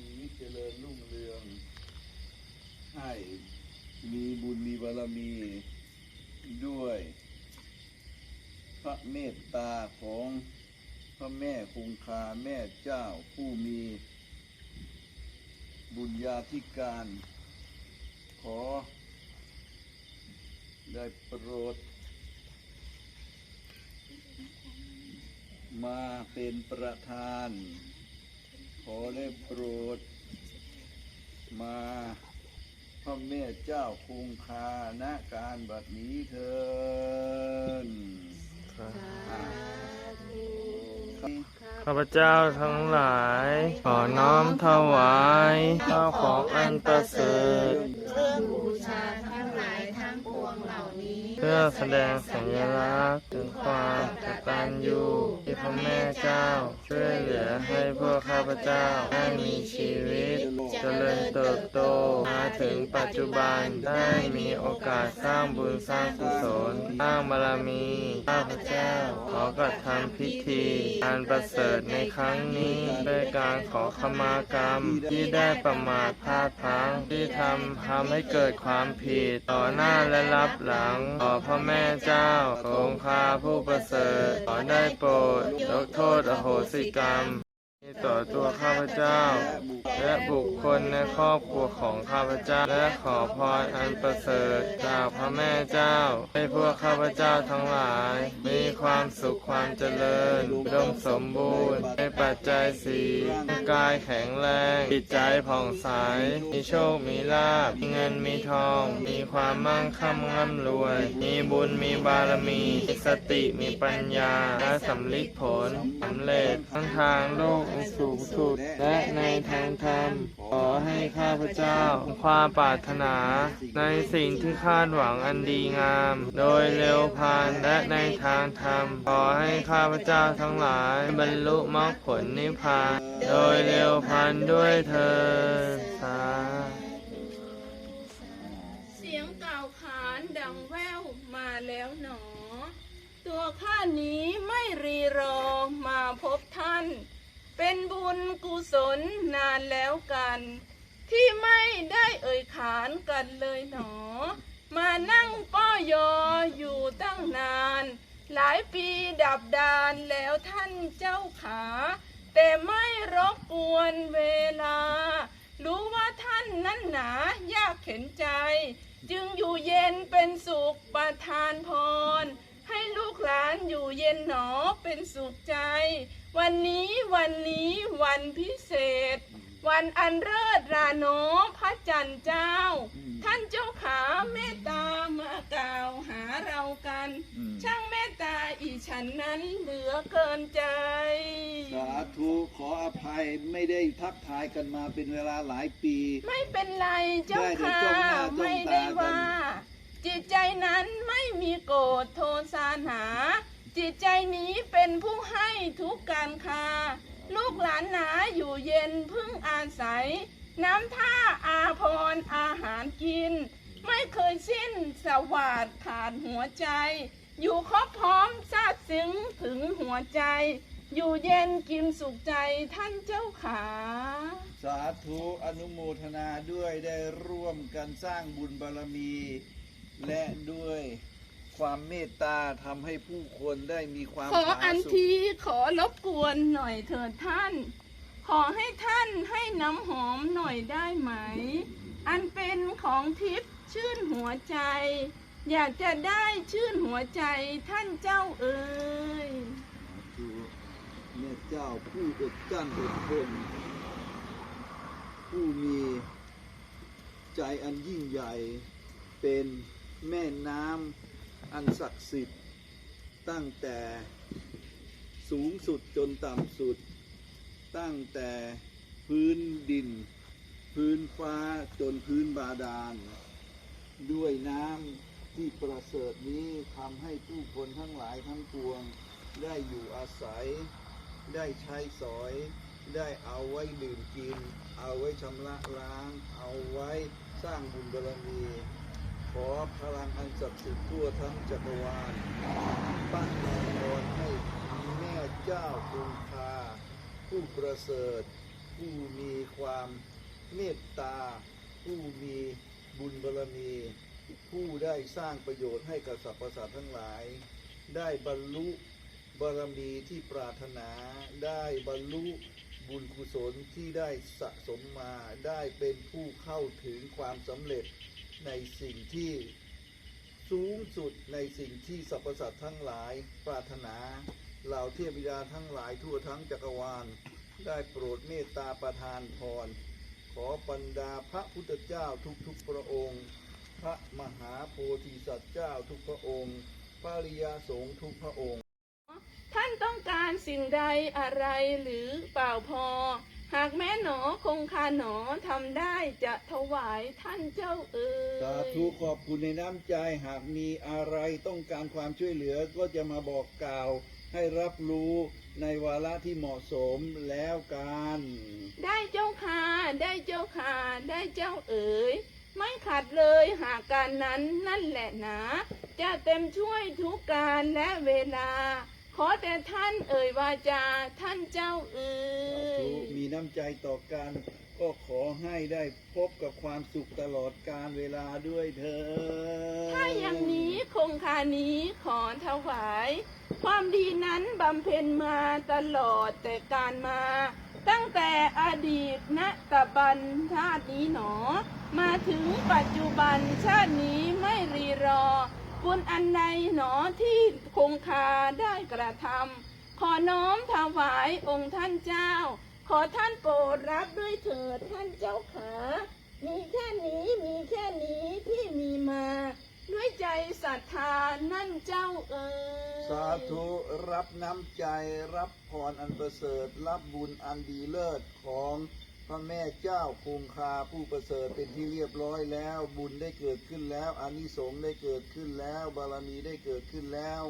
ชีวิตเจริญรุ่งเรือง ให้มีบุญมีบารมีด้วย พระเมตตาของพระแม่คงคาแม่เจ้าผู้มี บุญญาธิการ ขอ ได้โปรด มาเป็นประธาน ขอได้โปรด มาพระแม่เจ้าคงคาณการบัดนี้เถินข้าพเจ้าทั้งหลาย ขอน้อมถวายข้าวของอันประเสริฐเครื่องบูชาทั้งหลายทั้งปวงเหล่านี้ เพื่อแสดงสัญลักษณ์ถึงความกตัญญูที่พระแม่เจ้า ช่วยเหลือให้พวกข้าพเจ้าได้มีชีวิตเจริญเติบโตมาถึงปัจจุบันได้มีโอกาสสร้างบุญสร้างกุศลสร้างบารมีข้าพเจ้า ขอกระทำพิธีการประเสริฐในครั้งนี้ด้วยการขอขมากรรมที่ได้ประมาทพลาดพลั้งที่ทำทำให้เกิดความผิดต่อหน้าและรับหลังขอพระแม่เจ้าองคาผู้ประเสริฐขอได้โปรดยกโทษอโหสิกรรม ต่อตัวข้าพเจ้า และบุคคลในครอบครัวของข้าพเจ้า และขอพรอันประเสริฐจากพระแม่เจ้า ให้พวกข้าพเจ้าทั้งหลาย มีความสุขความเจริญอุดมสมบูรณ์ในปัจจัยสี่กายแข็งแรงจิตใจผ่องใส มีโชคมีลาภมีเงินมีทอง มีความมั่งคั่งร่ำรวย มีบุญมีบารมีมีสติมีปัญญาและสำลิดผลสำเร็จทั้งทางโลกอันสูงสุด และในทางธรรม ขอให้ข้าพเจ้า ความปรารถนา ในสิ่งที่คาดหวังอันดีงาม โดยเร็วพลันและในทางธรรม ขอให้ข้าพเจ้าทั้งหลาย บรรลุมรรคผลนิพพาน โดยเร็วพลันด้วยเธอสาธุเสียงกล่าวขานดังแว่วมาแล้วหนอ ตัวข้านี้ไม่รีรอมาพบท่าน เป็นบุญกุศลนานแล้วกัน ที่ไม่ได้เอ่ยขานกันเลยหนอ มานั่งป้อยออยู่ตั้งนาน หลายปีดับดานแล้วท่านเจ้าขา แต่ไม่รบกวนเวลา รู้ว่าท่านนั้นหนายากเข็นใจ จึงอยู่เย็นเป็นสุขประทานพร ลูกหลานอยู่เย็นหนอเป็นสุขใจ วันนี้วันนี้วันพิเศษ วันอันเลิศราโนพระจันทร์เจ้า ท่านเจ้าขาเมตตามากล่าวหาเรากันอืมช่างเมตตาอีฉันนั้นเหลือเกินใจ สาธุขออภัยไม่ได้ทักทายกันมาเป็นเวลาหลายปี ไม่เป็นไรเจ้าได้เดี๋ยวค่ะจ้องหน้าจ้องตาไม่ได้ว่า จิตใจนั้นไม่มีโกรธโทสาหา จิตใจนี้เป็นผู้ให้ทุกการค้าลูกหลานหนาอยู่เย็นพึ่งอาศัย น้ำท่าอาพรอาหารกิน ไม่เคยสิ้นสวัสดขาดหัวใจ อยู่ครบพร้อมซาบซึ้งถึงหัวใจ อยู่เย็นกินสุขใจท่านเจ้าขา สาธุอนุโมทนาด้วยได้ร่วมกันสร้างบุญบารมี และด้วยความเมตตาทำให้ผู้คนได้มีความขอผาอันสุข ทีขอรบกวนหน่อยเถิดท่าน ขอให้ท่านให้น้ำหอมหน่อยได้ไหม อันเป็นของทิพย์ชื่นหัวใจ อยากจะได้ชื่นหัวใจท่านเจ้าเอ๋ยคือแม่เจ้าผู้อดกลั้นอดทนผู้มีใจอันยิ่งใหญ่เป็น แม่น้ำอันศักดิ์สิทธิ์ตั้งแต่สูงสุดจนต่ำสุด ตั้งแต่พื้นดิน พื้นฟ้าจนพื้นบาดาล ด้วยน้ำที่ประเสริฐนี้ทำให้ผู้คนทั้งหลายทั้งปวง ได้อยู่อาศัย ได้ใช้สอย ได้เอาไว้ดื่มกิน เอาไว้ชำระล้าง เอาไว้สร้างบุญบารมี ขอพลังอันศักดิ์สิทธิ์ทั่วทั้งจักรวาลปั้นนอนให้แม่เจ้าคงคา ผู้ประเสริฐ ผู้มีความเมตตา ผู้มีบุญบารมี ผู้ได้สร้างประโยชน์ให้กับสรรพสัตว์ทั้งหลาย ได้บรรลุบารมีที่ปรารถนา ได้บรรลุบุญกุศลที่ได้สะสมมา ได้เป็นผู้เข้าถึงความสำเร็จ ในสิ่งที่สูงสุดในสิ่งที่สรรพสัตว์ทั้งหลายปรารถนาเหล่าเทพบิดาทั้งหลายทั่วทั้งจักรวาล ได้โปรดเมตตาประทานพร ขอบรรดาพระพุทธเจ้าทุกๆพระองค์ พระมหาโพธิสัตว์เจ้าทุกพระองค์ พระริยาสงฆ์ทุกพระองค์ ท่านต้องการสิ่งใดอะไรหรือเปล่าพอ หากแม้หนอคงคาหนอทำได้จะถวายท่านเจ้าเอ๋ยสาธุขอบคุณในน้ำใจหากมีอะไรต้องการความช่วยเหลือก็จะมาบอกกล่าว ให้รับรู้ในวาระที่เหมาะสมแล้วกัน ได้เจ้าค่ะได้เจ้าค่ะได้เจ้าเอ๋ยไม่ขัดเลยหากการนั้นนั่นแหละหนะ จะเต็มช่วยทุกการและเวลา ขอแต่ท่านเอ่ยวาจาท่านเจ้าเอ๋สายธุมี น้ำใจต่อกัน ก็ขอให้ได้พบกับความสุขตลอดการเวลาด้วยเธอถ้าอย่างนี้คงคานี้ขอถวาย ความดีนั้นบำเพ็ญมาตลอดแต่การมา ตั้งแต่อดีตณตะบันชาตินี้หนอ มาถึงปัจจุบันชาตินี้ไม่รีรอบุญอันใดหนอที่คงคาได้กระทำขอน้อมถวายองค์ท่านเจ้า ขอท่านโปรดรับด้วยเถิดท่านเจ้าขา มีแค่นี้มีแค่นี้ที่มีมา ด้วยใจศรัทธานั่นเจ้าเอ๋ยสาธุรับน้ำใจรับพรอันประเสริฐ รับบุญอันดีเลิศของพระแม่เจ้าคงคาผู้ประเสริฐเป็นที่เรียบร้อยแล้ว บุญได้เกิดขึ้นแล้วอานิสงส์ได้เกิดขึ้นแล้ว บารมีได้เกิดขึ้นแล้ว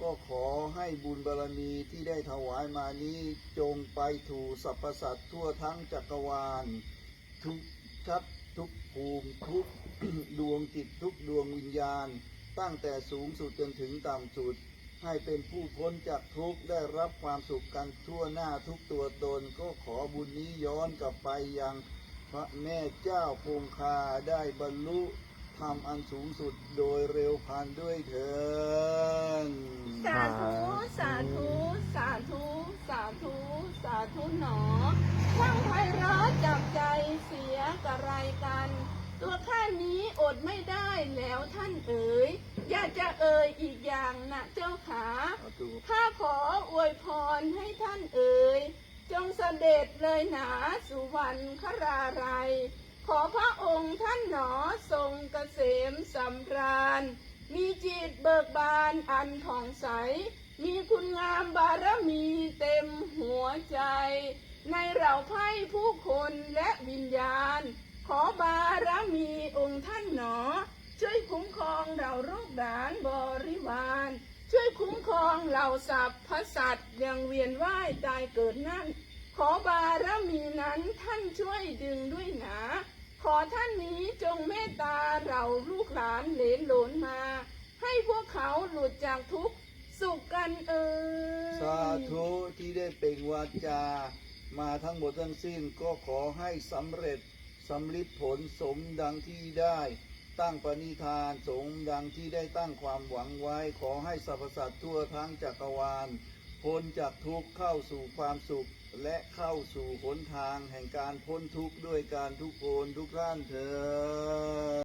ก็ขอให้บุญบารมีที่ได้ถวายมานี้จงไปถูสรรพสัตว์ทั่วทั้งจักรวาล ทุกชัดทุกภูมิทุกดวงจิตทุกดวงวิญญาณ ตั้งแต่สูงสุดจนถึงต่ำสุด ให้เป็นผู้พ้นจากทุกข์ได้รับความสุขกันทั่วหน้าทุกตัวตนก็ขอบุญนี้ย้อนกลับไปยังพระแม่เจ้าคงคาได้บรรลุ ธรรมอันสูงสุดโดยเร็วพลันด้วยเถินสาธุ สาธุ สาธุ สาธุ สาธุหนอช่างไพเราะจับใจเสียกระไรกัน ตัวข้านี้อดไม่ได้แล้วท่านเอ๋ย อยากจะเอ่ยอีกอย่างนะเจ้าขาสาธุข้าขออวยพรให้ท่านเอ๋ย จงเสด็จเลยหนาสุวรรณคราไรย ขอพระองค์ท่านหนอทรงเกษมสำราญ มีจิตเบิกบานอันผ่องใส มีคุณงามบารมีเต็มหัวใจ ในเราไพ่ผู้คนและวิญญาณ ขอบารมีองค์ท่านหนอ ช่วยคุ้มครองเราลูกหลานบริวาร ช่วยคุ้มครองเหล่าสัพพสัตว์ยังเวียนว่ายตายเกิดนั่น ขอบารมีนั้นท่านช่วยดึงด้วยหนา ขอท่านนี้จงเมตตาเราลูกหลานเหลนหลนมา ให้พวกเขาหลุดจากทุกข์สุขกันเอ่ยสาธุที่ได้เปล่งวาจา มาทั้งหมดทั้งสิ้นก็ขอให้สำเร็จสำลิดผลสมดังที่ได้ตั้งปณิธานสมดังที่ได้ตั้งความหวังไว้ ขอให้สรรพสัตว์ทั่วทั้งจักรวาล พ้นจากทุกข์เข้าสู่ความสุข และเข้าสู่หนทางแห่งการพ้นทุกข์ด้วยการทุกโอนทุกท่านเถิด